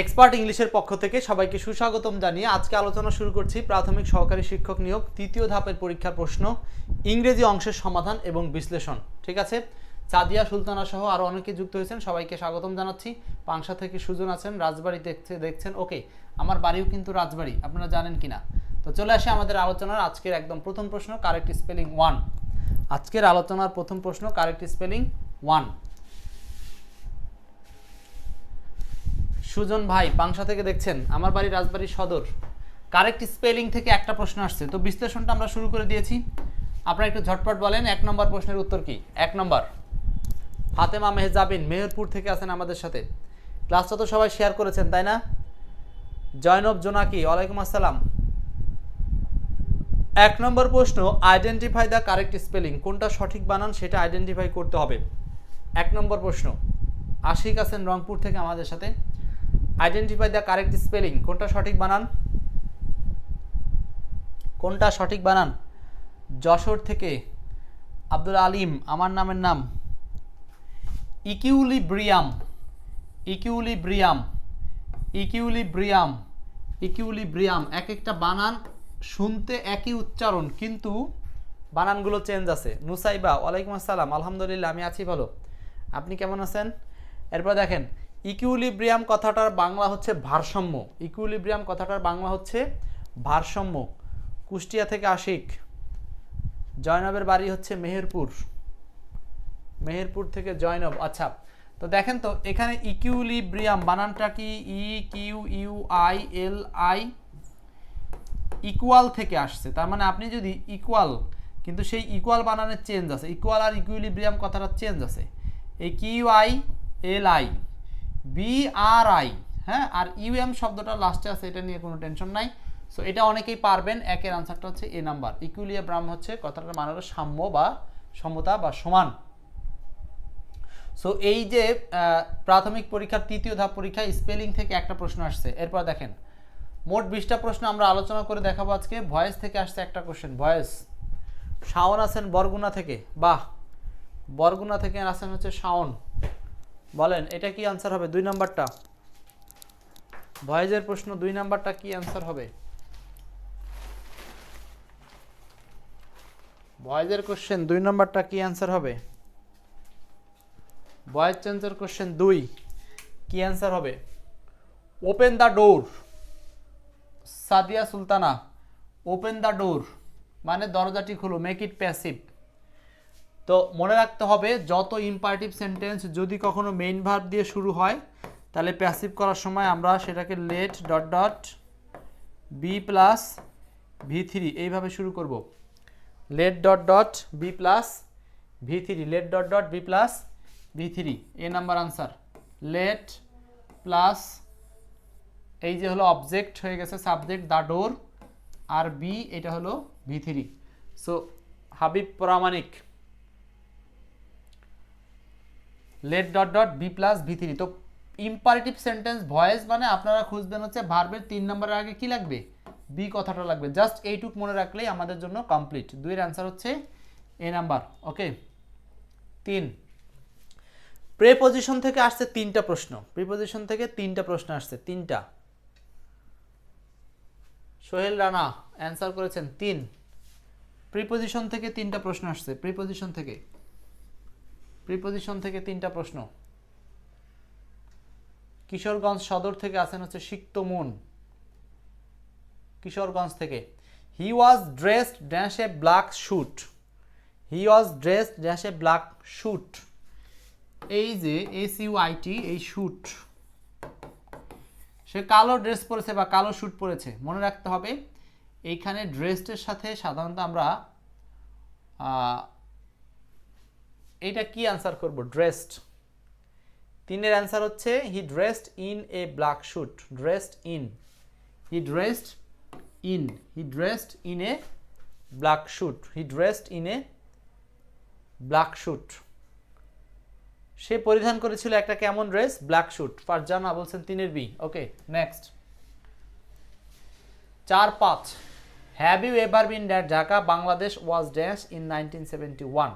Expert ইংলিশের পক্ষ থেকে সবাইকে সুস্বাগতম জানিয়ে আজকে আলোচনা শুরু করছি প্রাথমিক সহকারী শিক্ষক নিয়োগ, তৃতীয় ধাপের পরীক্ষার প্রশ্ন, ইংরেজি অংশের সমাধান এবং বিশ্লেষণ। ঠিক আছে? চাঁদিয়া সুলতানা সহ আরও অনেকে যুক্ত হয়েছেন, সবাইকে স্বাগতম জানাচ্ছি। পাংশা থেকে সুজন আছেন, রাজবাড়ি দেখছে, দেখছেন, ওকে, আমার বাড়িও কিন্তু রাজবাড়ি, আপনারা জানেন কি না তো চলে আসে আমাদের আলোচনার আজকের একদম প্রথম প্রশ্ন, কারেক্ট স্পেলিং ওয়ান। আজকের আলোচনার প্রথম প্রশ্ন, কারেক্ট স্পেলিং ওয়ান। সুজন ভাই পাংশা থেকে দেখছেন, আমার বাড়ি রাজবাড়ি সদর। কারেক্ট স্পেলিং থেকে একটা প্রশ্ন আসছে। তো বিশ্লেষণটা আমরা শুরু করে দিয়েছি। আপনারা একটু ঝটপট বলেন, এক নম্বর প্রশ্নের উত্তর কি? এক নম্বর, ফাতেমা মেহজাবিন মেহেরপুর থেকে আছেন আমাদের সাথে। ক্লাসটা তো সবাই শেয়ার করেছেন, তাই না? জয়নব জোনাকি, ওয়ালাইকুম আসসালাম। এক নম্বর প্রশ্ন আইডেন্টিফাই দ্য কারেক্ট স্পেলিং কোনটা সঠিক বানান, সেটা আইডেন্টিফাই করতে হবে। এক নম্বর প্রশ্ন, আশিক আছেন রংপুর থেকে আমাদের সাথে। আইডেন্টিফাই দ্য কারেক্ট স্পেলিং কোনটা সঠিক বানান? কোনটা সঠিক বানান? যশোর থেকে আব্দুল আলিম, আমার নামের নাম। ইকিউলিব্রিয়াম ইকিউলিব্রিয়াম ইকিউলিব্রিয়াম ইকিউলিব্রিয়াম এক একটা বানান শুনতে একই উচ্চারণ, কিন্তু বানানগুলো চেঞ্জ আছে। নুসাইবা, ওয়ালাইকুম আসসালাম, আলহামদুলিল্লাহ, আমি আছি ভালো। আপনি কেমন আছেন? এরপর দেখেন ইকুইলিব্রিয়াম কথাটার বাংলা হচ্ছে ভারসাম্য। ইকুইলিব্রিয়াম কথাটার বাংলা হচ্ছে ভারসাম্য। কুষ্টিয়া থেকে আশিক। জয়নবের বাড়ি হচ্ছে মেহেরপুর। মেহেরপুর থেকে জয়নব আচ্ছা। তো দেখেন তো, এখানে ইকুইলিব্রিয়াম বানানটা কি? E, Q, U, I, L, I, equal থেকে আসছে। তার মানে আপনি যদি ইকুয়াল, কিন্তু সেই ইকুয়াল বানানের চেঞ্জ আছে। ইকুয়াল আর ইকুইলিব্রিয়াম কথাটা চেঞ্জ আছে। এই Q, I, L, I. B R I হ্যাঁ? আর ইউএম শব্দটা লাস্টে আছে, এটা নিয়ে কোনো টেনশন নাই। সো এটা অনেকেই পারবেন। একের আনসারটা হচ্ছে এ নাম্বার ইকুইলিব্রাম হচ্ছে কথাটার মানে হলো সাম্য বা সমতা বা সমান। সো এই যে প্রাথমিক পরীক্ষার তৃতীয় ধাপ পরীক্ষা স্পেলিং থেকে একটা প্রশ্ন আসছে। এরপর দেখেন, মোট বিশটা প্রশ্ন আমরা আলোচনা করে দেখাবো আজকে। ভয়েস থেকে আসছে একটা কোশ্চেন ভয়েস। শাওন আছেন বরগুনা থেকে। বাহ! বরগুনা থেকে আসেন হচ্ছে শাওন। বলেন, এটা কি আনসার হবে? দুই নাম্বারটা। ভয়েজের প্রশ্ন, দুই নাম্বারটা কি আনসার হবে? ভয়েজের কোশ্চেন দুই নাম্বারটা কি আনসার হবে? ভয়েস চেঞ্জের কোশ্চেন দুই। কি অ্যান্সার হবে? Open the door, Sadia Sultana, open the door মানে দরজাটি খুলো, মেক ইট প্যাসিভ। তো মনে রাখতে হবে, যত ইম্পারেটিভ সেন্টেন্স যদি কখনো মেইন ভার্ব দিয়ে শুরু হয়, তাহলে প্যাসিভ করার সময় আমরা সেটাকে let dot dot B plus V three এইভাবে শুরু করব। Let dot dot B plus V three let dot dot B plus V three A number answer let plus এই যে হলো অবজেক্ট হয়ে গেছে সাবজেক্ট দ্য ডোর আর বি এটা হলো V three so Habib Pramanik let dot dot B plus V three তো imperative sentence voice মানে আপনারা খুঁজবেন হচ্ছে ভার্বের তিন নম্বরের আগে কি লাগবে? বি কথাটা লাগবে। জাস্ট এইটুক মনে রাখলেই আমাদের জন্য কমপ্লিট দুইয়ের অ্যান্সার হচ্ছে এ নাম্বার ওকে তিন। প্রেপোজিশন থেকে আসছে তিনটা প্রশ্ন। প্রিপোজিশন থেকে তিনটা প্রশ্ন আসছে, তিনটা। সোহেল রানা অ্যান্সার করেছেন তিন। প্রিপোজিশন থেকে তিনটা প্রশ্ন আসছে। প্রিপোজিশন থেকে প্রিপোজিশন থেকে তিনটা প্রশ্ন। কিশোরগঞ্জ সদর থেকে আসেন হচ্ছে সিক্ত মন। কিশোরগঞ্জ থেকে। He was dressed dash a black suit he was dressed dash a black suit এই যে এস ইউ আইটি এই শুট সে কালো ড্রেস পরেছে বা কালো শুট পরেছে, মনে রাখতে হবে, এইখানে ড্রেসটের সাথে সাধারণত আমরা এইটা কি অ্যান্সার করব? ড্রেসড তিনের অ্যান্সার হচ্ছে he dressed in a black suit dressed in he dressed in he dressed in a black suit he dressed in a black suit সে পরিধান করেছিল একটা কেমন ড্রেস ব্ল্যাক শুট ফারজানা বলছেন তিনের বি ওকে নেক্সট চার পাঁচ. Have you ever been that Dhaka Bangladesh was dash in nineteen seventy one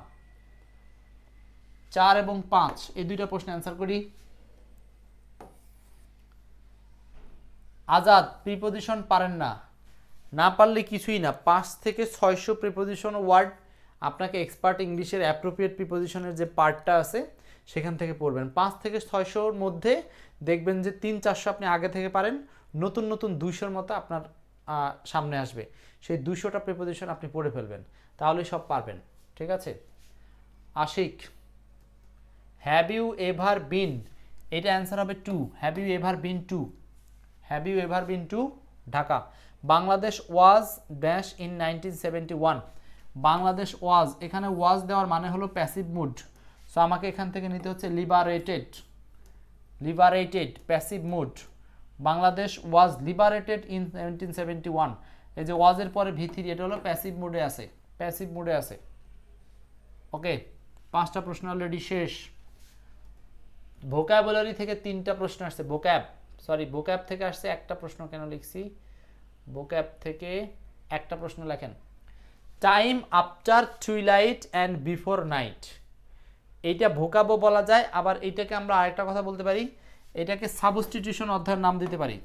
চার এবং পাঁচ, এই দুইটা প্রশ্ন অ্যান্সার করি। আজাদ প্রিপোজিশন পারেন না। না পারলে কিছুই না। পাঁচ থেকে ছয়শো প্রিপোজিশন ওয়ার্ড আপনাকে এক্সপার্ট ইংলিশের অ্যাপ্রোপ্রিয়েট প্রিপোজিশনের যে পার্টটা আছে, সেখান থেকে পড়বেন। পাঁচ থেকে ছয়শোর মধ্যে দেখবেন যে তিন চারশো আপনি আগে থেকে পারেন। নতুন নতুন দুইশোর মতো আপনার সামনে আসবে। সেই দুইশোটা প্রিপোজিশন আপনি পড়ে ফেলবেন। তাহলেই সব পারবেন। ঠিক আছে? Ashik have you ever been এটা অ্যান্সার হবে to have you ever been to have you ever been to Dhaka Bangladesh was dash in nineteen seventy one Bangladesh was এখানে ওয়াজ দেওয়ার মানে হলো প্যাসিভ মুড সো আমাকে এখান থেকে নিতে হচ্ছে liberated liberated passive mood Bangladesh was liberated in seventeen seventy one এই যে ওয়াজের পরে ভিথির এটা হলো প্যাসিভ মুডে আছে। প্যাসিভ মুডে আছে। ওকে পাঁচটা প্রশ্ন অলরেডি শেষ। ভোক্যাবুলারি থেকে তিনটা প্রশ্ন আসছে। ভোক্যাব সরি ভোক্যাব থেকে আসছে একটা প্রশ্ন কেন লিখছি? ভোক্যাব থেকে একটা প্রশ্ন লেখেন। Time after twilight and before night এইটা ভোকাবো বলা যায়, আবার এইটাকে আমরা আরেকটা কথা বলতে পারি। এটাকে সাবস্টিটিউশন অধ্যায়ের নাম দিতে পারি।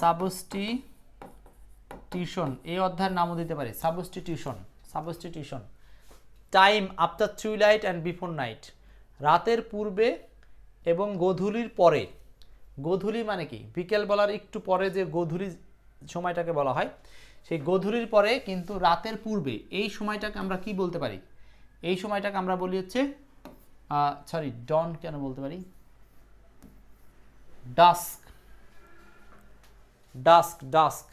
সাবস্টিটিউশন এই অধ্যায়ের নামও দিতে পারি। Substitution substitution time after twilight and before night. রাতের পূর্বে এবং গোধূলির পরে। গোধূলি মানে কি? বিকেল বলার একটু পরে যে গোধূলি সময়টাকে বলা হয়, সেই গোধূলির পরে কিন্তু রাতের পূর্বে, এই সময়টাকে আমরা কি বলতে পারি? এই সময়টাকে আমরা বলি হচ্ছে সরি ডন কেন বলতে পারি? ডাস্ক ডাস্ক ডাস্ক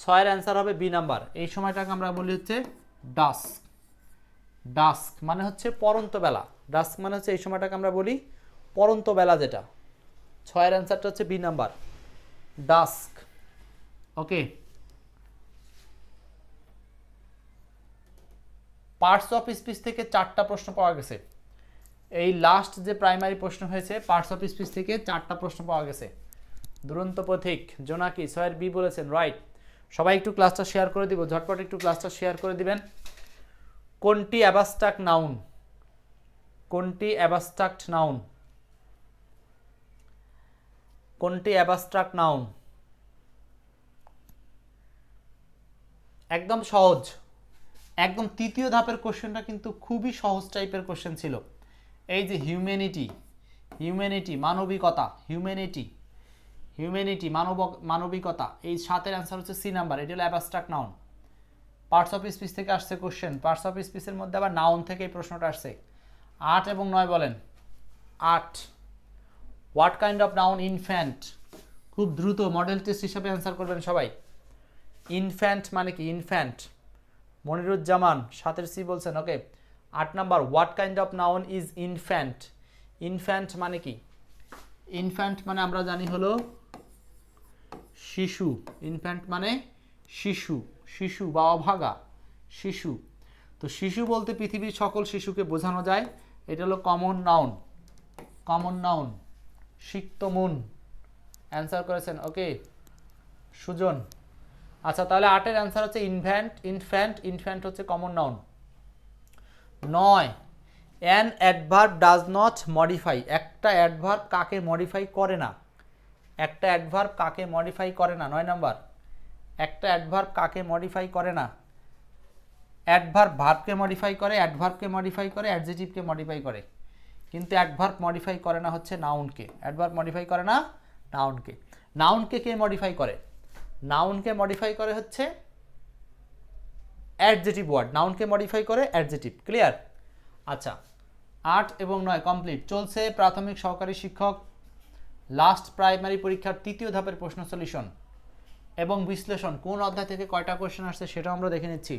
ছয়ের অ্যান্সার হবে বি নাম্বার। এই সময়টাকে আমরা বলি হচ্ছে ডাস্ক ডাস্ক মানে হচ্ছে পরন্ত বেলা। ডাস্ক মানে হচ্ছে এই সময়টাকে আমরা বলি পরন্ত বেলা যেটা। ছয়ের অ্যান্সারটা হচ্ছে B number. Dusk okay parts of speech থেকে চারটা প্রশ্ন পাওয়া গেছে। এই লাস্ট যে প্রাইমারি প্রশ্ন হয়েছে পার্টস অফ স্পিচ থেকে চারটা প্রশ্ন পাওয়া গেছে। দুরন্ত পথিক, জোনাকি, ছয়ের বি বলেছেন রাইট সবাই একটু ক্লাসটা শেয়ার করে দিব, ঝটপট একটু ক্লাসটা শেয়ার করে দিবেন। কোনটি অ্যাবাস্ট্রাক্ট নাউন? কোনটি অ্যাবাস্ট্রাক্ট নাউন? কোনটি অ্যাবাস্ট্রাক্ট নাউন? একদম সহজ। একদম তৃতীয় ধাপের কোশ্চেনটা কিন্তু খুবই সহজ টাইপের কোশ্চেন ছিল। এই যে হিউম্যানিটি হিউম্যানিটি মানবিকতা হিউম্যানিটি হিউম্যানিটি মানব, মানবিকতা, এই সাতের অ্যান্সার হচ্ছে সি নাম্বার এটি হলো abstract noun. Parts of speech থেকে আসছে কোশ্চেন পার্টস অফ স্পিচের মধ্যে আবার নাউন থেকে এই প্রশ্নটা আসছে। আট এবং নয় বলেন। আট। What kind of noun infant খুব দ্রুত মডেল টেস্ট হিসাবে অ্যান্সার করবেন সবাই। ইনফ্যান্ট মানে কি? ইনফ্যান্ট মনিরুজ্জামান সাতের সি বলছেন ওকে আট number what kind of noun is infant infant মানে কি? ইনফ্যান্ট মানে আমরা জানি হলো শিশু। ইনফ্যান্ট মানে শিশু। শিশু বা অভাগা, শিশু। তো শিশু বলতে পৃথিবীর সকল শিশুকে বোঝানো যায়। এটা হলো common noun common noun সিক্তমুন answer করেছেন ওকে সুজন। আচ্ছা তাহলে আটের অ্যান্সার হচ্ছে ইনভ্যান্ট ইনফ্যান্ট ইনফ্যান্ট হচ্ছে কমন নাউন নয় an adverb does not modify একটা অ্যাডভার্ব কাকে মডিফাই করে না? একটা অ্যাডভার্ব কাকে মডিফাই করে না? নয় নাম্বার। একটা অ্যাডভার্ব কাকে মডিফাই করে না? অ্যাডভার্ব ভার্বকে মডিফাই করে অ্যাডভার্বকে মডিফাই করে অ্যাডজেটিভকে মডিফাই করে। কিন্তু অ্যাডভার্ব মডিফাই করে না হচ্ছে নাউনকে অ্যাডভার্ব মডিফাই করে না নাউনকে নাউনকে কে মডিফাই করে? নাউনকে মডিফাই করে হচ্ছে অ্যাডজেটিভ ওয়ার্ড নাউনকে মডিফাই করে অ্যাডজেটিভ ক্লিয়ার আচ্ছা আট এবং নয় কমপ্লিট চলছে প্রাথমিক সহকারী শিক্ষক লাস্ট প্রাইমারি পরীক্ষার তৃতীয় ধাপের প্রশ্ন সলিউশন এবং বিশ্লেষণ, কোন অধ্যায় থেকে কয়টা কোয়েশ্চেন আসছে সেটাও আমরা দেখে নিচ্ছি।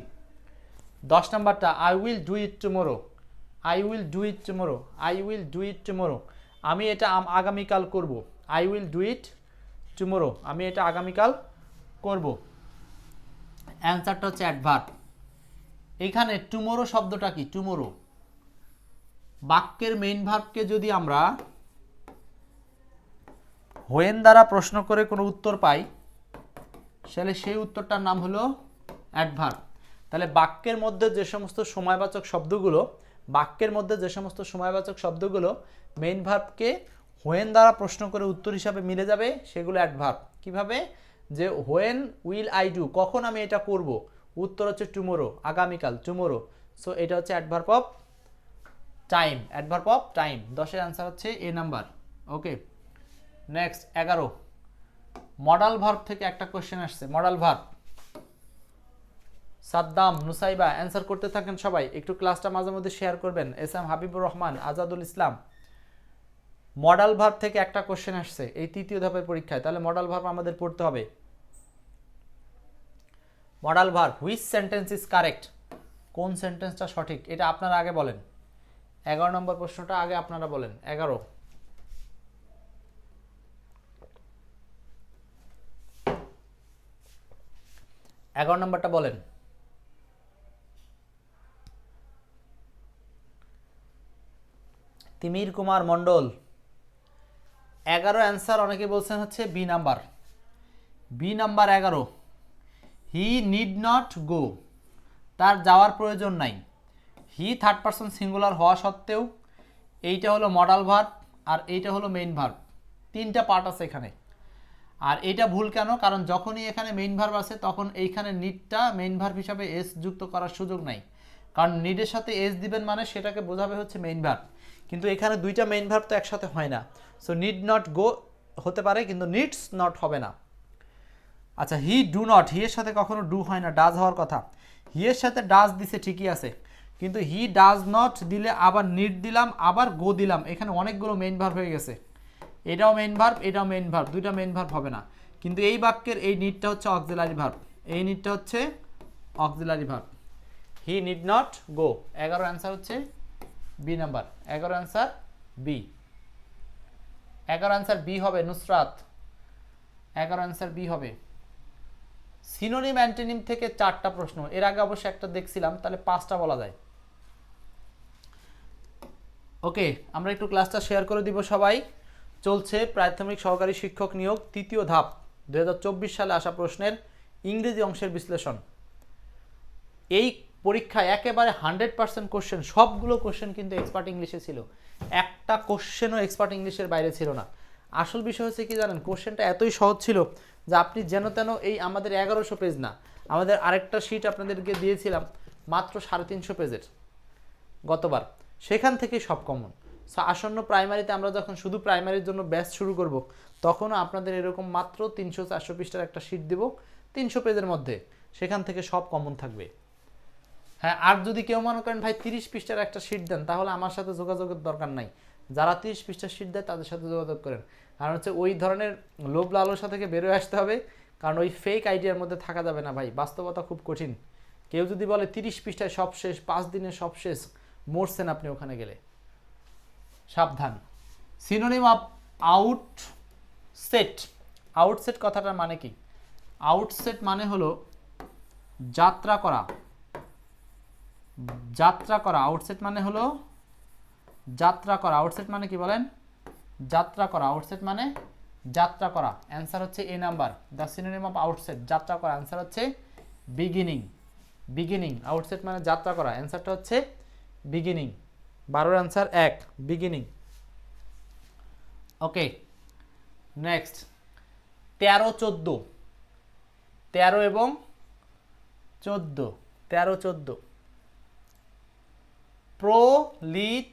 দশ নম্বরটা I will do it tomorrow I will do it tomorrow I will do it tomorrow আমি এটা আগামীকাল করব। I will do it tomorrow আমি এটা আগামীকাল করব। অ্যান্সারটা হচ্ছে অ্যাডভার্ব এখানে টুমোরো শব্দটা কি? টুমোরো বাক্যের মেইন ভার্বকে যদি আমরা হোয়েন দ্বারা প্রশ্ন করে কোনো উত্তর পাই তাহলে সেই উত্তরটার নাম হলো অ্যাডভার্ব তাহলে বাক্যের মধ্যে যে সমস্ত সময়বাচক শব্দগুলো, বাক্যের মধ্যে যে সমস্ত সময়বাচক শব্দগুলো মেইন ভার্বকে হোয়েন দ্বারা প্রশ্ন করে উত্তর হিসাবে মিলে যাবে, সেগুলো অ্যাডভার্ব কীভাবে? যে হোয়েন উইল আই ডু কখন আমি এটা করব? উত্তর হচ্ছে টুমোরো আগামীকাল টুমোরো সো এটা হচ্ছে adverb of time adverb of time দশের অ্যান্সার হচ্ছে এ নাম্বার ওকে নেক্সট এগারো। মডাল ভার্ব থেকে একটা কোয়েশ্চেন আসছে। Modal verb. Saddam, Nusaiba answer করতে থাকেন সবাই। একটু ক্লাসটা মাঝে মধ্যে শেয়ার করবেন। S M Habibur Rahman, Azadul Islam. Modal verb থেকে একটা কোশ্চেন আসছে এই তৃতীয় ধাপের পরীক্ষায়। তাহলে মডাল ভার্ব আমাদের পড়তে হবে। Modal verb which sentence is correct কোন সেন্টেন্সটা সঠিক? এটা আপনারা আগে বলেন। এগারো নম্বর প্রশ্নটা আগে আপনারা বলেন। এগারো। এগারো নম্বরটা বলেন। তিমির কুমার মণ্ডল। এগারো অ্যান্সার অনেকে বলছেন হচ্ছে বি নাম্বার। বি নাম্বার এগারো। He need not go. তার যাওয়ার প্রয়োজন নাই। হি থার্ড পারসন সিঙ্গুলার হওয়া সত্ত্বেও এইটা হলো মডাল ভার্ব আর এইটা হলো মেইন ভার্ব। তিনটা পার্ট আছে এখানে। আর এটা ভুল কেন? কারণ যখনই এখানে মেইন ভার্ব আছে তখন এইখানে নিডটা মেইন ভার্ব হিসাবে এস যুক্ত করার সুযোগ নাই। কারণ নিডের সাথে এস দিবেন মানে সেটাকে বোঝাবে হচ্ছে মেইন ভার্ব কিন্তু এখানে দুইটা মেইন ভার্ব তো একসাথে হয় না। সো নিড নট গো হতে পারে, কিন্তু নিডস নট হবে না। আচ্ছা হি ডু নট হি এর সাথে কখনো ডু হয় না ডাজ হওয়ার কথা। হি এর সাথে ডাজ দিছে ঠিকই আছে। কিন্তু হি ডাজ নট দিলে আবার নিড দিলাম, আবার গো দিলাম। এখানে অনেকগুলো মেইন ভার্ব হয়ে গেছে। এটাও মেন ভার্ব এটাও মেন ভার্ব দুইটা মেন ভার্ব হবে না। কিন্তু এই বাক্যের এই নিডটা হচ্ছে অক্সিলারি ভার্ব এই নিডটা হচ্ছে auxiliary verb he need not go এগারো অ্যান্সার হচ্ছে বি নাম্বার এগারো অ্যান্সার বি এগারো অ্যান্সার বি হবে নুসরাত। এগারো অ্যান্সার বি হবে। সিনোনিম অ্যান্টিনিম থেকে চারটা প্রশ্ন। এর আগে অবশ্য একটা দেখছিলাম, তাহলে পাঁচটা বলা যায়। ওকে আমরা একটু ক্লাসটা শেয়ার করে দিব সবাই। চলছে প্রাথমিক সহকারী শিক্ষক নিয়োগ, তৃতীয় ধাপ দু হাজার চব্বিশ সালে আসা প্রশ্নের ইংরেজি অংশের বিশ্লেষণ। এই পরীক্ষায় একেবারে হান্ড্রেড পার্সেন্ট কোশ্চেন, সবগুলো কোশ্চেন কিন্তু এক্সপার্ট ইংলিশে ছিল। একটা কোশ্চেনও এক্সপার্ট ইংলিশের বাইরে ছিল না। আসল বিষয় হচ্ছে কি জানেন, কোশ্চেনটা এতই সহজ ছিল যে আপনি যেন তেন এই আমাদের এগারোশো পেজ না, আমাদের আরেকটা শিট আপনাদেরকে দিয়েছিলাম মাত্র সাড়ে তিনশো পেজের গতবার। সেখান থেকে সব কমন আসন্ন প্রাইমারিতে আমরা যখন শুধু প্রাইমারির জন্য ব্যাচ শুরু করব, তখনও আপনাদের এরকম মাত্র তিনশো চারশো পৃষ্ঠার একটা শিট দেব, তিনশো পেজের মধ্যে। সেখান থেকে সব কমন থাকবে। হ্যাঁ আর যদি কেউ মনে করেন, ভাই, তিরিশ পৃষ্ঠার একটা শিট দেন, তাহলে আমার সাথে যোগাযোগের দরকার নাই। যারা তিরিশ পৃষ্ঠার শিট দেয়, তাদের সাথে যোগাযোগ করেন। কারণ হচ্ছে ওই ধরনের লোভ লালসা থেকে বেরোয় আসতে হবে, কারণ ওই ফেক আইডিয়ার মধ্যে থাকা যাবে না, ভাই। বাস্তবতা খুব কঠিন। কেউ যদি বলে, তিরিশ পৃষ্ঠায় সব শেষ, পাঁচ দিনে সব শেষ, মরছেন আপনি ওখানে গেলে। সাবধান। Synonym of out set outset কথাটার মানে কি? আউটসেট মানে হলো যাত্রা করা। যাত্রা করা। আউটসেট মানে হলো যাত্রা করা। আউটসেট মানে কি বলেন? যাত্রা করা। আউটসেট মানে যাত্রা করা। অ্যান্সার হচ্ছে A number the synonym of outset যাত্রা করা। অ্যান্সার হচ্ছে বিগিনিং বিগিনিং আউটসেট মানে যাত্রা করা। অ্যান্সারটা হচ্ছে বিগিনিং বারোর অ্যান্সার এক বিগিনিং ওকে নেক্সট তেরো, চোদ্দ। তেরো এবং চোদ্দ। তেরো, চোদ্দ। প্রোলিটারিয়েট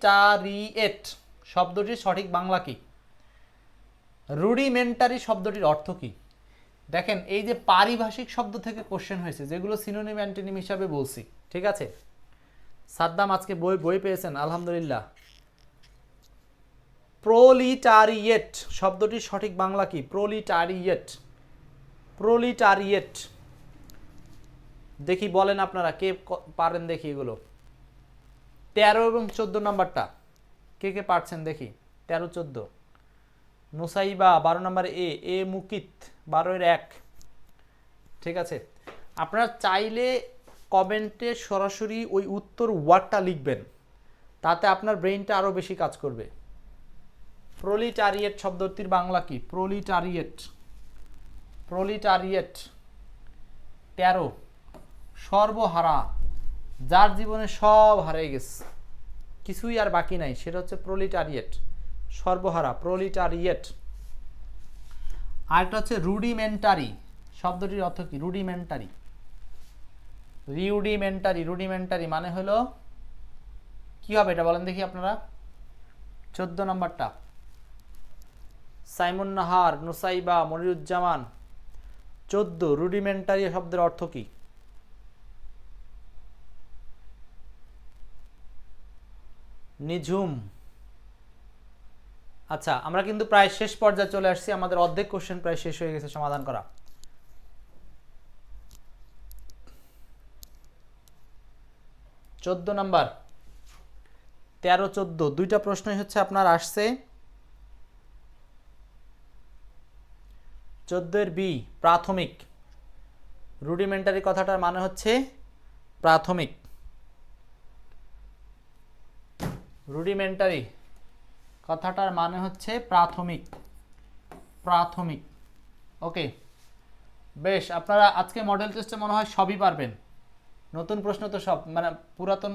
শব্দটির সঠিক বাংলা কি? রুডিমেন্টারি শব্দটির অর্থ কি? দেখেন, এই যে পারিভাষিক শব্দ থেকে কোশ্চেন হয়েছে, যেগুলো সিনোনিম অ্যান্টিনিম হিসাবে বলছি, ঠিক আছে? সাদ্দাম আজকে বই বই পেয়েছেন, আলহামদুলিল্লাহ। প্রোলিটারিয়েট শব্দটির সঠিক বাংলা কি? প্রোলিটারিয়েট। প্রোলিটারিয়েট। দেখি বলেন আপনারা, কে পারেন দেখি এগুলো। তেরো এবং চোদ্দ নাম্বারটা। কে কে পারছেন দেখি? তেরো, চোদ্দ। নুসাইবা, বারো নাম্বার এ এ মুকিত বারোয়ের এক। ঠিক আছে? আপনারা চাইলে কমেন্টে সরাসরি ওই উত্তর ওয়ার্ডটা লিখবেন। তাতে আপনার ব্রেইনটা আরও বেশি কাজ করবে। প্রোলিটারিয়েট শব্দটির বাংলা কি? প্রোলিটারিয়েট। প্রোলিটারিয়েট। তেরো। সর্বহারা। যার জীবনে সব হারিয়ে গেছে। কিছুই আর বাকি নাই। সেটা হচ্ছে প্রোলিটারিয়েট। সর্বহারা। প্রলিটারিয়েট। আরেকটা হচ্ছে রুডিমেন্টারি। শব্দটির অর্থ কি? রুডিমেন্টারি। রিউডিমেন্টারি রুডিমেন্টারি মানে হলো, কি হবে এটা বলেন দেখি আপনারা। চোদ্দ নম্বরটা। সাইমন নাহার নুসাইবা, মনিরুজ্জামান। চোদ্দ রুডিমেন্টারি শব্দের অর্থ কি? নিঝুম। আচ্ছা আমরা কিন্তু প্রায় শেষ পর্যায়ে চলে আসছি। আমাদের অর্ধেক কোশ্চেন প্রায় শেষ হয়ে গেছে, সমাধান করা। চোদ্দ নাম্বার। তেরো, চোদ্দ, দুইটা প্রশ্নই হচ্ছে আপনার আসছে। চোদ্দের বি, প্রাথমিক। রুডিমেন্টারি কথাটার মানে হচ্ছে প্রাথমিক। রুডিমেন্টারি কথাটার মানে হচ্ছে প্রাথমিক। প্রাথমিক। ওকে। বেশ, আপনারা আজকে মডেল টেস্টে মনে হয় সবই পারবেন। নতুন প্রশ্ন তো সব মানে পুরাতন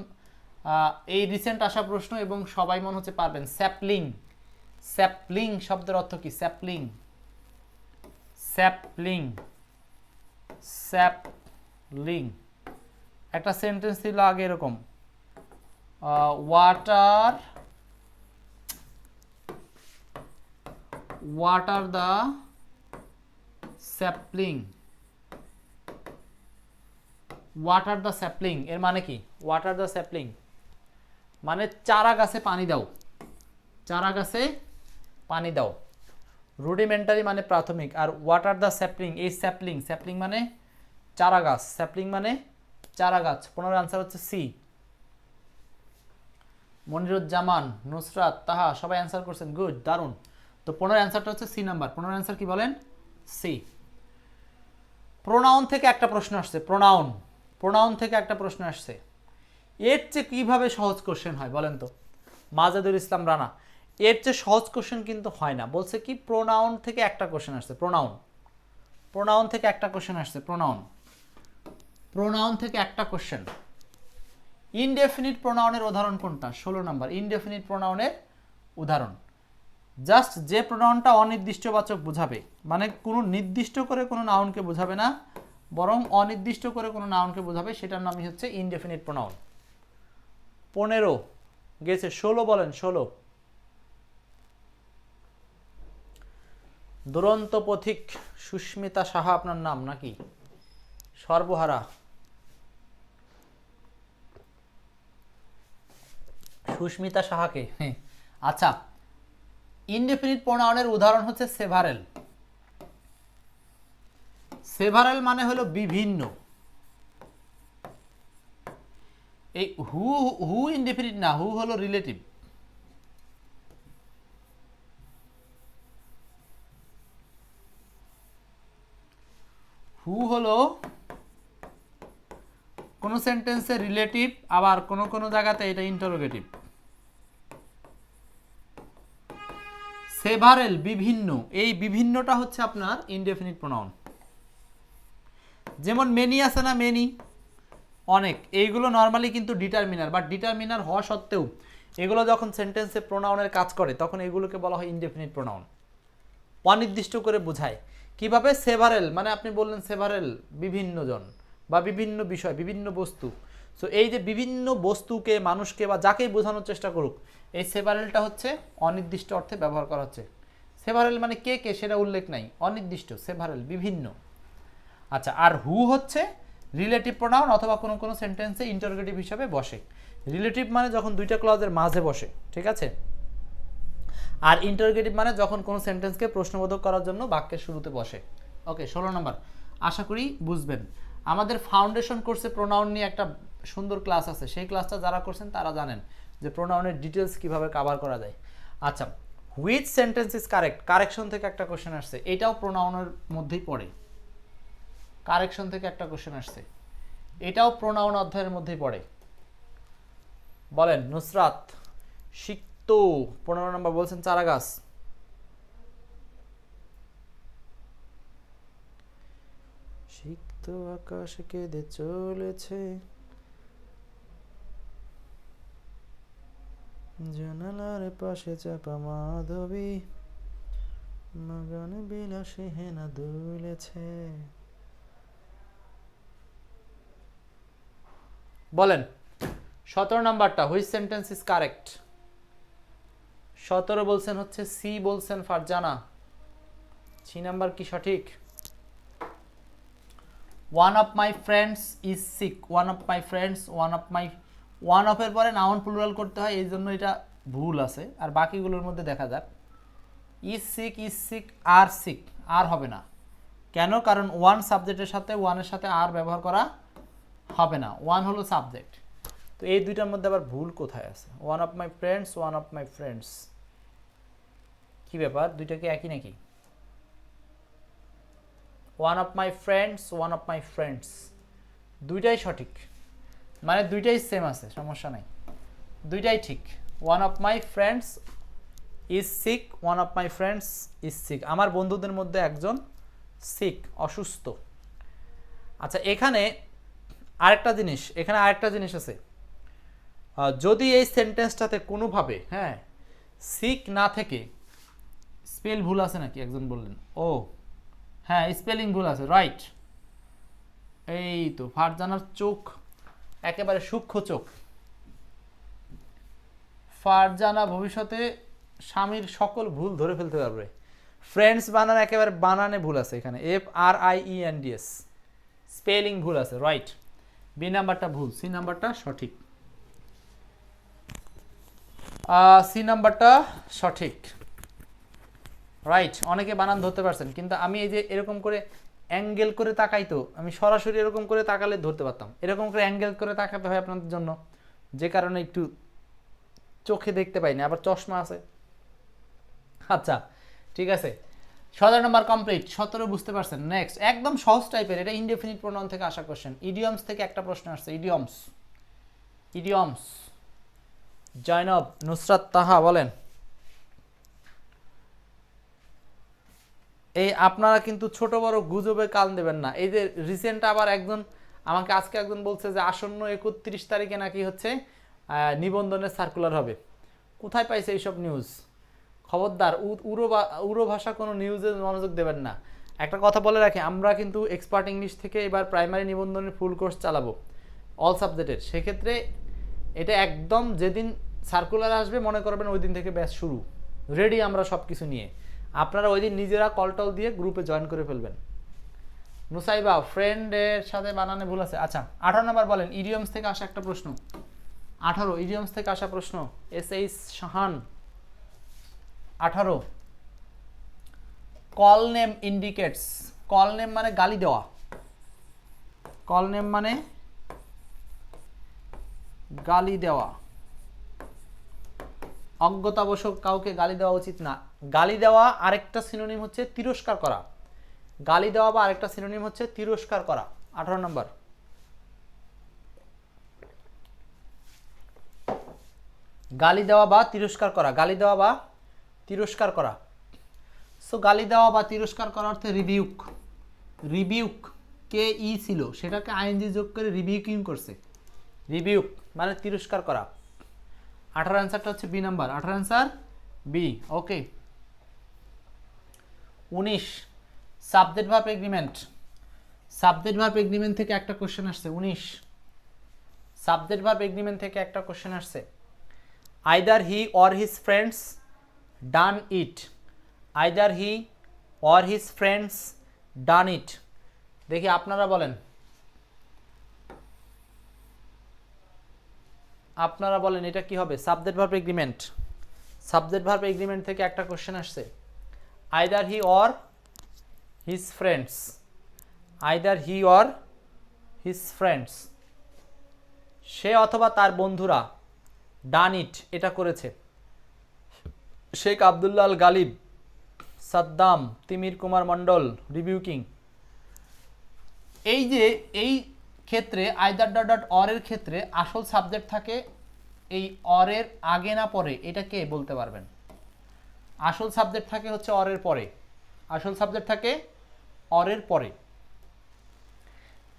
এই রিসেন্ট আসা প্রশ্ন এবং সবাই মনে হচ্ছে পারবেন। স্যাপলিং স্যাপলিং শব্দের অর্থ কি? স্যাপলিং স্যাপলিং স্যাপলিং একটা সেন্টেন্স ছিল আগে এরকম water water the sapling water the sapling এর মানে কি? ওয়াটার দ্য স্যাপলিং মানে চারা গাছে পানি দাও। চারা গাছে পানি দাও। রুডিমেন্টারি মানে প্রাথমিক, আর ওয়াটার দ্য স্যাপলিং এই স্যাপলিং স্যাপলিং মানে চারা গাছ স্যাপলিং মানে চারা গাছ। পনেরো আনসার হচ্ছে সি মনিরুজ্জামান, নুসরাত, তাহা সবাই অ্যান্সার করছেন। গুড দারুণ। তো পনেরো অ্যান্সারটা হচ্ছে সি নাম্বার পনেরো অ্যান্সার কি বলেন? সি প্রোনাউন থেকে একটা প্রশ্ন আসছে। প্রোনাউন প্রোনাউন থেকে একটা প্রশ্ন আসছে। এর চেয়ে কীভাবে সহজ কোশ্চেন হয় বলেন তো? মাজাদুল ইসলাম রানা, এর চেয়ে সহজ কোশ্চেন কিন্তু হয় না। বলছে কি প্রোনাউন থেকে একটা কোশ্চেন আসছে প্রোনাউন প্রোনাউন থেকে একটা কোশ্চেন আসছে প্রোনাউন প্রোনাউন থেকে একটা কোশ্চেন ইনডেফিনিট প্রোনাউনের উদাহরণ কোনটা? ষোলো নাম্বার। ইনডেফিনিট প্রোনাউনের উদাহরণ। জাস্ট যে প্রোনাউনটা অনির্দিষ্টবাচক বোঝাবে মানে কোনো নির্দিষ্ট করে কোনো নাউনকে বোঝাবে না বরং অনির্দিষ্ট করে কোনো নাউনকে বোঝাবে, সেটার নামই হচ্ছে ইনডেফিনিট প্রোনাউন পনেরো, গেছে, ষোলো বলেন, ষোলো। দুরন্ত পথিক সুস্মিতা সাহা আপনার নাম নাকি? সর্বহারা। সুস্মিতা সাহাকে আচ্ছা ইনডেফিনিট প্রোনাউনের উদাহরণ হচ্ছে সেভারেল। সেভারেল মানে হলো বিভিন্ন। এই হু হু ইনডেফিনিট না, হু হলো রিলেটিভ হু হলো কোনো সেন্টেন্সে রিলেটিভ আবার কোনো কোনো জায়গাতে এটা ইন্টারোগেটিভ সেভারেল, বিভিন্ন, এই বিভিন্নটা হচ্ছে আপনার ইনডেফিনিট প্রোনাউন যেমন মেনি আছে না মেনি অনেক। এইগুলো নর্মালি কিন্তু ডিটারমিনার বাট ডিটারমিনার হওয়া সত্ত্বেও এগুলো যখন সেন্টেন্সে প্রোনাউনের কাজ করে, তখন এগুলোকে বলা হয় ইনডেফিনিট প্রোনাউন অনির্দিষ্ট করে বোঝায়। কীভাবে? সেভারেল মানে আপনি বললেন সেভারেল বিভিন্ন জন বা বিভিন্ন বিষয়, বিভিন্ন বস্তু। সো এই যে বিভিন্ন বস্তুকে, মানুষকে বা যাকেই বোঝানোর চেষ্টা করুক, এই সেভারেলটা হচ্ছে অনির্দিষ্ট অর্থে ব্যবহার করা হচ্ছে। সেভারেল মানে কে কে? সেটা উল্লেখ নাই। অনির্দিষ্ট সেভারেল বিভিন্ন। আচ্ছা আর হু হচ্ছে? রিলেটিভ প্রোনাউন অথবা কোনো কোনো সেন্টেন্সে ইন্টারগেটিভ হিসাবে বসে। রিলেটিভ মানে যখন দুইটা ক্লজের মাঝে বসে, ঠিক আছে? আর ইন্টারগেটিভ মানে যখন কোনো সেন্টেন্সকে প্রশ্নবোধক করার জন্য বাক্যের শুরুতে বসে। ওকে, ষোলো নম্বর। আশা করি বুঝবেন। আমাদের ফাউন্ডেশন কোর্সে প্রোনাউন নিয়ে একটা সুন্দর ক্লাস আছে। সেই ক্লাসটা যারা করছেন তারা জানেন যে প্রোনাউনের ডিটেলস কীভাবে কাভার করা যায়। আচ্ছা which sentence is correct correction থেকে একটা কোশ্চেন আসছে। এটাও প্রোনাউনের মধ্যেই পড়ে। কারেকশন থেকে একটা কোশ্চেন আসছে। এটাও প্রোনাউন অধ্যায়ের মধ্যেই পড়ে। বলেন, নুসরাত সিক্ত, পনেরো নম্বর বলছেন চারা গাছ আকাশ কেঁদে চলেছে। জানালার পাশে চাপা মাধবী। মাগান বিলাসে হেনা দুলেছে। বলেন, সতেরো নাম্বারটা হুইচ সেন্টেন্স ইজ কারেক্ট সতেরো বলছেন হচ্ছে সি বলছেন ফারজানা। সি নাম্বার কি সঠিক? One of my friends is sick one of my friends one of my one অফের পরে নাউন প্লুরাল করতে হয়, এই জন্য এটা ভুল আছে। আর বাকিগুলোর মধ্যে দেখা যাক। Is sick is sick R sick আর হবে না। কেন? কারণ ওয়ান সাবজেক্টের সাথে ওয়ানের সাথে আর ব্যবহার করা হবে না ওয়ান হলো সাবজেক্ট তো এই দুইটার মধ্যে আবার ভুল কোথায় আছে? One of my friends one of my friends কি ব্যাপার? দুইটা কি একই নাকি? One of my friends one of my friends দুইটাই সঠিক। মানে দুইটাই সেম আছে, সমস্যা নাই। দুইটাই ঠিক। One of my friends is sick one of my friends is sick আমার বন্ধুদের মধ্যে একজন সিক অসুস্থ। আচ্ছা এখানে আরেকটা জিনিস, এখানে আরেকটা জিনিস আছে। যদি এই সেন্টেন্সটাতে কোনোভাবে হ্যাঁ সিক না থেকে, স্পেল ভুল আছে নাকি? একজন বললেন। ও হ্যাঁ স্পেলিং ভুল আছে, রাইট। এই তো, ফারজানার চোখ, একেবারে সূক্ষ্ম চোখ। ফারজানা ভবিষ্যতে স্বামীর সকল ভুল ধরে ফেলতে পারবে। ফ্রেন্ডস বানান একেবারে বানানে ভুল আছে এখানে। F R I E N D S spelling ভুল আছে, রাইট। বি নাম্বারটা ভুল সি নাম্বারটা সঠিক। সি নাম্বারটা সঠিক। রাইট অনেকে বানান ধরতে পারছেন, কিন্তু আমি এই যে এরকম করে অ্যাঙ্গেল করে তাকাই তো, আমি সরাসরি এরকম করে তাকালে ধরতে পারতাম। এরকম করে অ্যাঙ্গেল করে তাকাতে হয় আপনাদের জন্য, যে কারণে একটু চোখে দেখতে পাইনি, আবার চশমা আছে। আচ্ছা ঠিক আছে। সতেরো নম্বর কমপ্লিট সতেরো বুঝতে পারছেন নেক্সট একদম সহজ টাইপের এটা ইনডেফিনিট প্রোনাউন থেকে আসা কোশ্চেন ইডিয়মস থেকে একটা প্রশ্ন আসছে ইডিয়মস ইডিয়মস জয়নব, নুসরাত তাহা বলেন, এই আপনারা কিন্তু ছোট বড় গুজবে কান দেবেন না, এই যে রিসেন্ট আবার একজন, আমাকে আজকে একজন বলছে যে আসন্ন একত্রিশ তারিখে নাকি হচ্ছে নিবন্ধনের সার্কুলার হবে, কোথায় পাইছে এইসব নিউজ খবরদার, উ- উড়ো বা- উড়ো ভাষা কোনো নিউজে মনোযোগ দেবেন না। একটা কথা বলে রাখি, আমরা কিন্তু এক্সপার্ট ইংলিশ থেকে এবার প্রাইমারি নিবন্ধনের ফুল কোর্স চালাবো অল সাবজেক্টের সেক্ষেত্রে এটা একদম যেদিন সার্কুলার আসবে, মনে করবেন ওই দিন থেকে ব্যাস শুরু। রেডি আমরা সব কিছু নিয়ে। আপনারা ওই দিন নিজেরা কল টল দিয়ে গ্রুপে জয়েন করে ফেলবেন। নুসাইবা ফ্রেন্ডের সাথে বানানে ভুল আছে। আচ্ছা আঠারো নাম্বার বলেন ইডিয়মস থেকে আসা একটা প্রশ্ন। আঠারো ইডিয়মস থেকে আসা প্রশ্ন। S H Shahan. আঠারো। Call name indicates. Call name মানে গালি দেওয়া। কল নেম মানে গালি দেওয়া। অজ্ঞতাবশক কাউকে গালি দেওয়া উচিত না। গালি দেওয়া আরেকটা সিনোনিম হচ্ছে তিরস্কার করা। গালি দেওয়া বা আরেকটা সিনোনিম হচ্ছে তিরস্কার করা। আঠারো নম্বর। গালি দেওয়া বা তিরস্কার করা। গালি দেওয়া বা তিরস্কার করা। সো গালি দেওয়া বা তিরস্কার করা অর্থে রিবিউক রিবিউক কে ই ছিল? সেটাকে আইনজি যোগ করে রিবিউকিং করছে। রিবিউক মানে তিরস্কার করা। আঠারো অ্যান্সারটা হচ্ছে বি নাম্বার। আঠারো অ্যান্সার বি। ওকে উনিশ। Subject verb agreement subject verb agreement থেকে একটা কোশ্চেন আসছে। উনিশ। সাবজেক্ট ভার্ব এগ্রিমেন্ট থেকে একটা কোশ্চেন আসছে। Either he or his friends done it either he or his friends done it দেখি আপনারা বলেন। আপনারা বলেন এটা কি হবে? Subject verb agreement subject verb agreement থেকে একটা কোশ্চেন আসছে। Either he or his friends either he or his friends সে অথবা তার বন্ধুরা ডান ইট এটা করেছে। শেখ আবদুল্লাল গালিব, সাদ্দাম, তিমির কুমার মণ্ডল রিভিউকিং এই যে, এই ক্ষেত্রে আইদার ডট ডট অরের ক্ষেত্রে আসল সাবজেক্ট থাকে এই অরের আগে না পরে, এটা কে বলতে পারবেন? আসল সাবজেক্ট থাকে হচ্ছে অরের পরে। আসল সাবজেক্ট থাকে অরের পরে।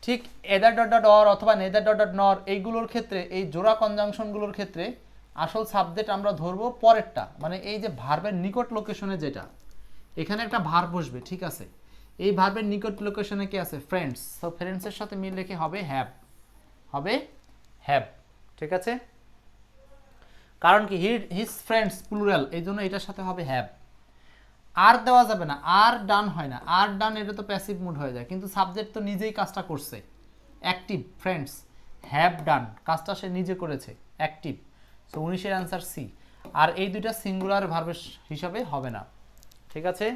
ঠিক এদার ডট ডট অর অথবা নেদার ডট ডট নর, এইগুলোর ক্ষেত্রে, এই জোড়া কনজাংশনগুলোর ক্ষেত্রে আসল সাবজেক্ট আমরা ধরবো পরেরটা। মানে এই যে ভার্বের নিকট লোকেশনে যেটা, এখানে একটা ভার্ব বসবে, ঠিক আছে? এই ভার্বের নিকট লোকেশনে কি আছে? ফ্রেন্ডস তো ফ্রেন্ডসের সাথে মিল রেখে হবে হ্যাভ হবে হ্যাভ ঠিক আছে? কারণ কি হিজ ফ্রেন্ডস প্লুরাল এই জন্য এটার সাথে হবে হ্যাভ আর দেওয়া যাবে না, আর ডান হয় না। আর ডান এটা তো প্যাসিভ মুড হয়ে যায়। কিন্তু সাবজেক্ট তো নিজেই কাজটা করছে। অ্যাক্টিভ ফ্রেন্ডস হ্যাভ ডান কাজটা সে নিজে করেছে অ্যাক্টিভ সো উনিশের অ্যান্সার সি আর এই দুইটা সিঙ্গুলার ভার্বের হিসাবে হবে না। ঠিক আছে?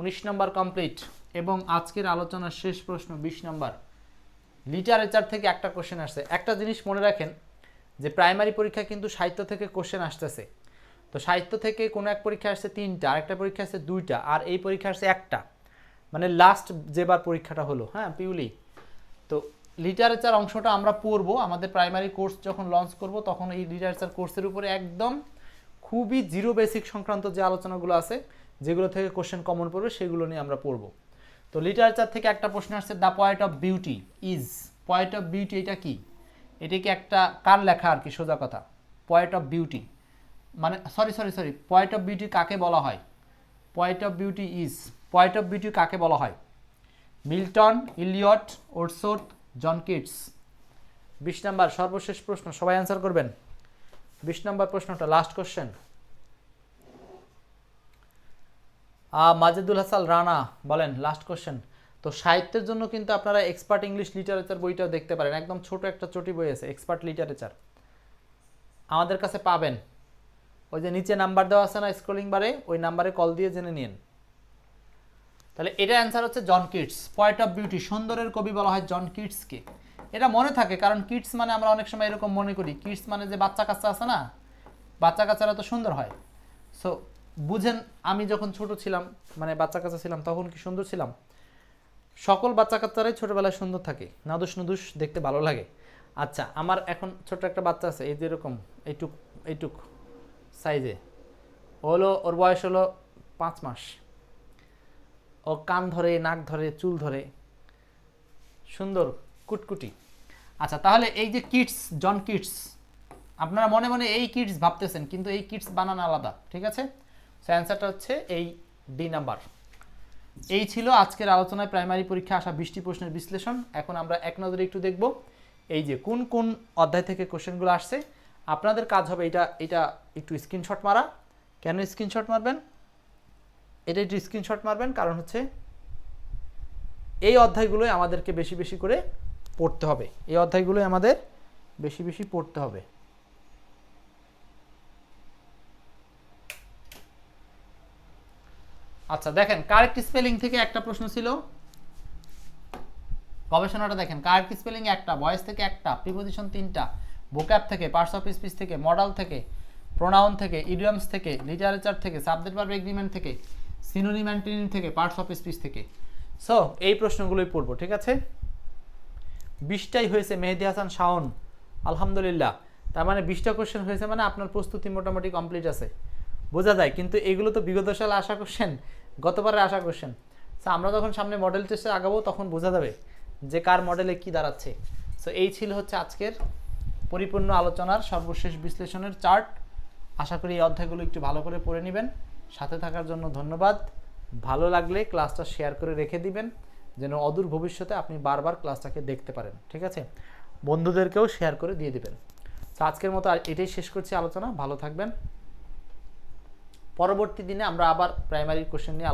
উনিশ নম্বর কমপ্লিট এবং আজকের আলোচনার শেষ প্রশ্ন, বিশ নম্বর। লিটারেচার থেকে একটা কোশ্চেন আসছে। একটা জিনিস মনে রাখেন যে প্রাইমারি পরীক্ষা কিন্তু সাহিত্য থেকে কোশ্চেন আসতেছে। তো সাহিত্য থেকে কোনো এক পরীক্ষা আসছে তিনটা, আরেকটা পরীক্ষা আসছে দুইটা, আর এই পরীক্ষা আসছে একটা। মানে লাস্ট যেবার পরীক্ষাটা হলো হ্যাঁ পিউলি? তো লিটারেচার অংশটা আমরা পড়ব। আমাদের প্রাইমারি কোর্স যখন লঞ্চ করব, তখন এই লিটারেচার কোর্সের উপরে একদম খুবই জিরো বেসিক সংক্রান্ত যে আলোচনাগুলো আছে, যেগুলো থেকে কোশ্চেন কমন পড়বে, সেগুলো নিয়ে আমরা পড়ব। তো লিটারেচার থেকে একটা প্রশ্ন আসছে the point of beauty is point of beauty এটা কি? এটা কি একটা, কার লেখা আর কি? সোজা কথা। পয়েন্ট অফ বিউটি মানে sorry sorry sorry point of beauty কাকে বলা হয়? Point of beauty is point of beauty কাকে বলা হয়? Milton, Eliot, Wordsworth John Keats বিশ নাম্বার, সর্বশেষ প্রশ্ন, সবাই অ্যান্সার করবেন? বিশ নাম্বার প্রশ্নটা লাস্ট কোশ্চেন মাজেদুল হাসান, রানা, বলেন লাস্ট কোশ্চেন তো সাহিত্যের জন্য কিন্তু আপনারা এক্সপার্ট ইংলিশ লিটারেচার বইটাও দেখতে পারেন। একদম ছোট একটা চটি বই আছে এক্সপার্ট লিটারেচার আমাদের কাছে পাবেন। ওই যে নিচে নাম্বার দেওয়া আছে না স্ক্রলিং বারে, ওই নাম্বারে কল দিয়ে জেনে নিন। তাহলে এটা অ্যান্সার হচ্ছে John Keats point of beauty সুন্দরের কবি বলা হয় জন কিটসকে এটা মনে থাকে, কারণ কিটস মানে আমরা অনেক সময় এরকম মনে করি কিটস মানে যে বাচ্চা কাচ্চা আছে না, বাচ্চা কাচ্চারা তো সুন্দর হয়। সো বুঝেন, আমি যখন ছোট ছিলাম মানে বাচ্চা কাচ্চা ছিলাম, তখন কি সুন্দর ছিলাম? সকল বাচ্চা কাচ্চারাই ছোটোবেলায় সুন্দর থাকে, নাদুস নুদুস দেখতে ভালো লাগে। আচ্ছা আমার এখন ছোট একটা বাচ্চা আছে, এই যে এরকম এইটুক এইটুক সাইজে হলো ওর বয়স হলো পাঁচ মাস। ও কান ধরে, নাক ধরে, চুল ধরে। সুন্দর, কুটকুটি। আচ্ছা তাহলে এই যে কিডস, জন কিডস, আপনারা মনে মনে এই কিডস ভাবতেছেন, কিন্তু এই কিডস বানান আলাদা, ঠিক আছে? অ্যান্সারটা হচ্ছে এই ডি নাম্বার। এই ছিল আজকের আলোচনায় প্রাইমারি পরীক্ষা আসা বৃষ্টি প্রশ্নের বিশ্লেষণ। এখন আমরা এক নজরে একটু দেখব, এই যে কোন কোন অধ্যায় থেকে কোশ্চেনগুলো আসছে। আপনাদের কাজ হবে এটা এটা একটু স্ক্রিনশট মারা। কেন স্ক্রিনশট মারবেন? এটা একটু স্ক্রিনশট মারবেন, কারণ হচ্ছে এই অধ্যায়গুলোই আমাদেরকে বেশি বেশি করে পড়তে হবে। এই অধ্যায়গুলোই আমাদের বেশি বেশি পড়তে হবে। আচ্ছা দেখেন কারেক্ট স্পেলিং থেকে একটা প্রশ্ন ছিল। গবেষণাটা দেখেন কারেক্ট স্পেলিং একটা ভয়েস থেকে একটা প্রিপোজিশন তিনটা ভোক্যাব থেকে পার্টস অফ স্পিচ থেকে মডেল থেকে প্রোনাউন থেকে ইডিয়ামস থেকে লিটারেচার থেকে সাবজেক্ট ভার্ব এগ্রিমেন্ট থেকে। সিনোনিম অ্যান্টিনিম থেকে পার্টস অফ স্পিচ থেকে। সো এই প্রশ্নগুলোই পড়ব, ঠিক আছে? বিশটাই হয়েছে, মেহেদি হাসান শাওন, আলহামদুলিল্লাহ। তার মানে বিশটা কোশ্চেন হয়েছে মানে আপনার প্রস্তুতি মোটামুটি কমপ্লিট আছে। বোঝা যায়, কিন্তু এগুলো তো বিগত সালে আশা কোশ্চেন গতবারে আশা কোশ্চেন সো আমরা যখন সামনে মডেল টেস্টে আগাবো, তখন বোঝা যাবে যে কার মডেলে কি দাঁড়াচ্ছে। সো এই ছিল হচ্ছে আজকের পরিপূর্ণ আলোচনার সর্বশেষ বিশ্লেষণের চার্ট আশা করি এই অধ্যায়গুলো একটু ভালো করে পড়ে নেবেন। সাথে থাকার জন্য ধন্যবাদ। ভালো লাগলে ক্লাসটা শেয়ার করে রেখে দিবেন, যেন অদূর ভবিষ্যতে আপনি বারবার ক্লাসটাকে দেখতে পারেন, ঠিক আছে? বন্ধুদেরকেও শেয়ার করে দিয়ে দিবেন। তো আজকের মতো এটাই শেষ করছি আলোচনা, ভালো থাকবেন। পরবর্তী দিনে আমরা আবার প্রাইমারি কোশ্চেন নিয়ে